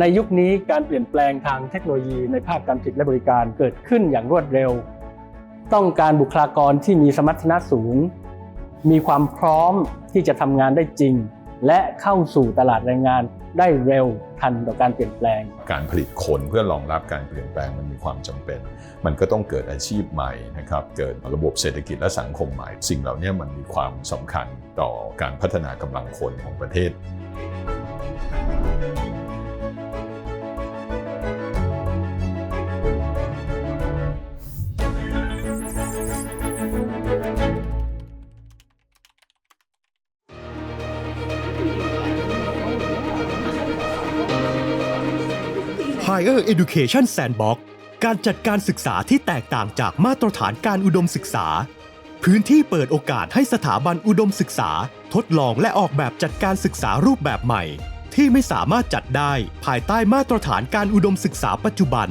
ในยุคนี้การเปลี่ยนแปลงทางเทคโนโลยีในภาคการผลิตและบริการเกิดขึ้นอย่างรวดเร็ว ต้องการบุคลากรที่มีสมรรถนะสูง มีความพร้อมที่จะทำงานได้จริง และเข้าสู่ตลาดแรงงานได้เร็วทันต่อการเปลี่ยนแปลง การผลิตคนเพื่อรองรับการเปลี่ยนแปลงมันมีความจำเป็น มันก็ต้องเกิดอาชีพใหม่นะครับ เกิดระบบเศรษฐกิจและสังคมใหม่ สิ่งเหล่านี้มันมีความสำคัญต่อการพัฒนากำลังคนของประเทศ Higher Education Sandbox การจัดการศึกษาที่แตกต่างจากมาตรฐานการอุดมศึกษา พื้นที่เปิดโอกาสให้สถาบันอุดมศึกษา ทดลองและออกแบบจัดการศึกษารูปแบบใหม่ ที่ไม่สามารถจัดได้ภายใต้มาตรฐานการอุดมศึกษาปัจจุบัน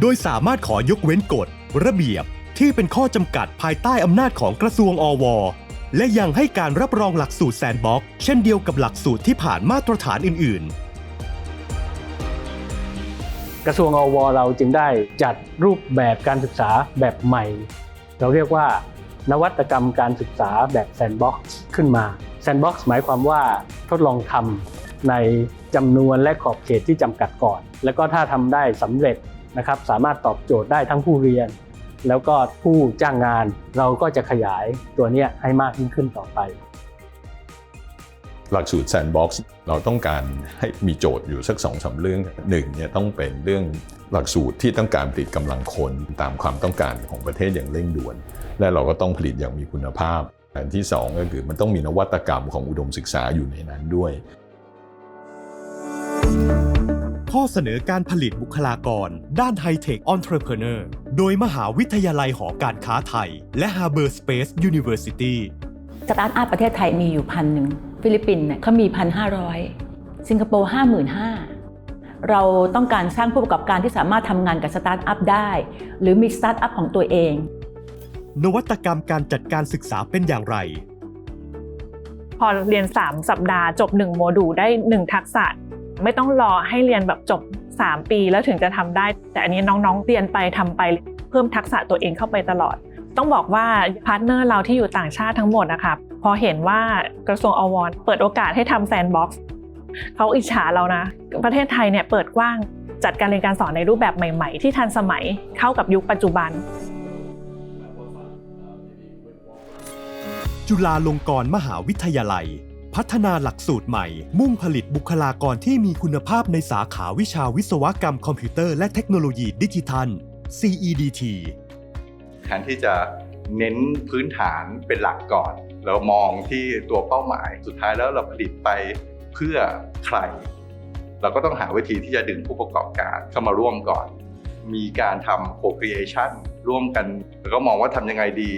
โดยสามารถขอยกเว้นกฎ ระเบียบ ที่เป็นข้อจำกัดภายใต้อำนาจของกระทรวงอวและยังให้การรับรองหลักสูตรแซนบ็อกเช่นเดียวกับหลักสูตรที่ผ่านมาตรฐานอื่น ๆ กระทรวงอวเราจึงได้จัดรูปแบบการศึกษาแบบใหม่ เราเรียกว่านวัตกรรมการศึกษาแบบแซนด์บ็อกซ์ขึ้นมาแซนด์บ็อกซ์หมายความว่าทดลองทำในจำนวนและขอบเขตที่จำกัดก่อน แล้วก็ถ้าทำได้สำเร็จนะครับสามารถตอบโจทย์ได้ทั้งผู้เรียน แล้วก็ผู้จ้างงานเราก็จะขยายตัวนี้ให้มากยิ่งขึ้นต่อไป หลักสูตร Sandbox เราต้องการให้มีโจทย์อยู่สักสองสาเรื่องหนึ่งเนี่ยต้องเป็นเรื่องหลักสูตรที่ต้องการผลิตกำลังคนตามความต้องการของประเทศอย่างเร่งด่วน และเราก็ต้องผลิตอย่างมีคุณภาพอันที่สองก็คือมันต้องมีนวัตกรรมของอุดมศึกษาอยู่ในนั้นด้วย ข้อเสนอการผลิตบุคลากร ด้านไฮเทค Entrepreneur โดยมหาวิทยาลัยหอการค้าไทย และ Harbor Space University สตาร์ทอัพประเทศไทยมีอยู่พันหนึ่ง ฟิลิปปินส์เนี่ยเขามีพันห้าร้อยสิงคโปร์ห้าหมื่นห้าเราต้องการสร้างผู้ประกอบการที่สามารถทำงานกับสตาร์ทอัพได้ หรือมีสตาร์ทอัพของตัวเอง นวัตกรรมการจัดการศึกษาเป็นอย่างไร พอเรียน 3 สัปดาห์จบ 1 โมดูลได้ 1 ทักษะ ไม่ต้องรอให้เรียนแบบจบ 3 ปีแล้วถึงจะทำได้ แต่อันนี้น้องๆเรียนไปทำไปเพิ่มทักษะตัวเองเข้าไปตลอด ต้องบอกว่าพาร์ทเนอร์เราที่อยู่ต่างชาติทั้งหมดนะคะ พอเห็นว่ากระทรวงอวเปิดโอกาสให้ทำแซนด์บ็อกซ์เขาอิจฉาเรานะ ประเทศไทยเนี่ยเปิดกว้างจัดการเรียนการสอนในรูปแบบใหม่ ๆ ที่ทันสมัยเข้ากับยุคปัจจุบัน จุฬาลงกรณ์มหาวิทยาลัย พัฒนาหลักสูตรใหม่ มุ่งผลิตบุคลากรที่มีคุณภาพในสาขาวิชาวิศวกรรมคอมพิวเตอร์และเทคโนโลยีดิจิทัล CEDT แทนที่จะ เน้นพื้นฐานเป็นหลักก่อนเรามองที่ตัวเป้าหมายสุดท้ายแล้วเราผลิตไปเพื่อใคร เราก็ต้องหาวิธีที่จะดึงผู้ประกอบการเข้ามาร่วมก่อน มีการทำ co-creation ร่วมกันแล้วก็มองว่าทำยังไงดี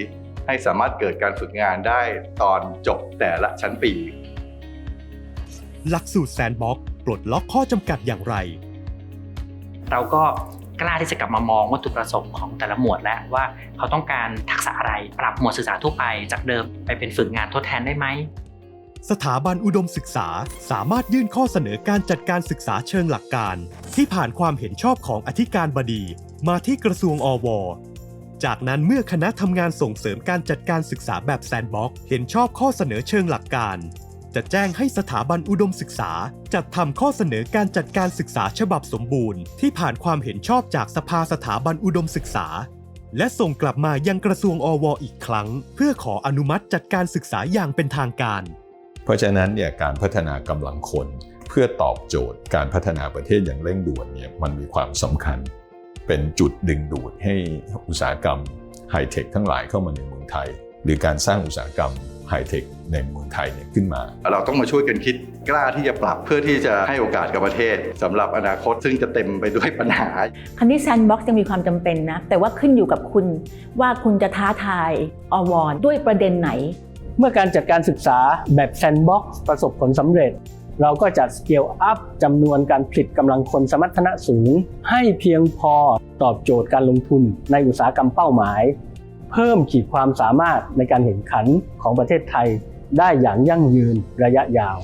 ให้สามารถเกิดการฝึกงานได้ตอนจบแต่ละชั้นปี หลักสูตรแซนบ็อกปลดล็อกข้อจำกัดอย่างไร เราก็ กล้าที่จะกลับมามองวัตถุประสงค์ของแต่ละหมวดแล้วว่าเขาต้องการทักษะอะไรปรับหมวดศึกษาทั่วไปจากเดิมไปเป็นฝึกงานทดแทนได้ไหมสถาบันอุดมศึกษาสามารถยื่นข้อเสนอการจัดการศึกษาเชิงหลักการ ที่ผ่านความเห็นชอบของอธิการบดี มาที่กระทรวงอว จากนั้นเมื่อคณะทำงานส่งเสริมการจัดการศึกษาแบบแซนด์บ็อกเห็นชอบข้อเสนอเชิงหลักการ จะแจ้งให้สถาบันอุดมศึกษา จัดทำข้อเสนอการจัดการศึกษาฉบับสมบูรณ์ ที่ผ่านความเห็นชอบจากสภาสถาบันอุดมศึกษา และส่งกลับมายังกระทรวงอวอีกครั้ง เพื่อขออนุมัติจัดการศึกษาอย่างเป็นทางการ เพราะฉะนั้นเนี่ยการพัฒนากำลังคนเพื่อตอบโจทย์การพัฒนาประเทศอย่างเร่งด่วนเนี่ยมันมีความสำคัญ เป็นจุดดึงดูดให้อุตสาหกรรมไฮเทคทั้งหลายเข้ามาในเมืองไทย หรือการสร้างอุตสาหกรรม ไฮเทคในเมืองไทยเนี่ยขึ้นมา เราต้องมาช่วยกันคิดกล้าที่จะปรับเพื่อที่จะให้โอกาสกับประเทศสำหรับอนาคตซึ่งจะเต็มไปด้วยปัญหาคันนี้แซนด์บ็อกซ์ยังมีความจำเป็นนะ แต่ว่าขึ้นอยู่กับคุณว่าคุณจะท้าทายอวด้วยประเด็นไหน เมื่อการจัดการศึกษาแบบแซนด์บ็อกซ์ประสบผลสำเร็จเราก็จะสเกลอัพจำนวนการผลิตกำลังคนสมรรถนะสูง ให้เพียงพอตอบโจทย์การลงทุนในอุตสาหกรรมเป้าหมาย เพิ่มขีดความสามารถในการแข่งขันของประเทศไทยได้อย่างยั่งยืนระยะยาว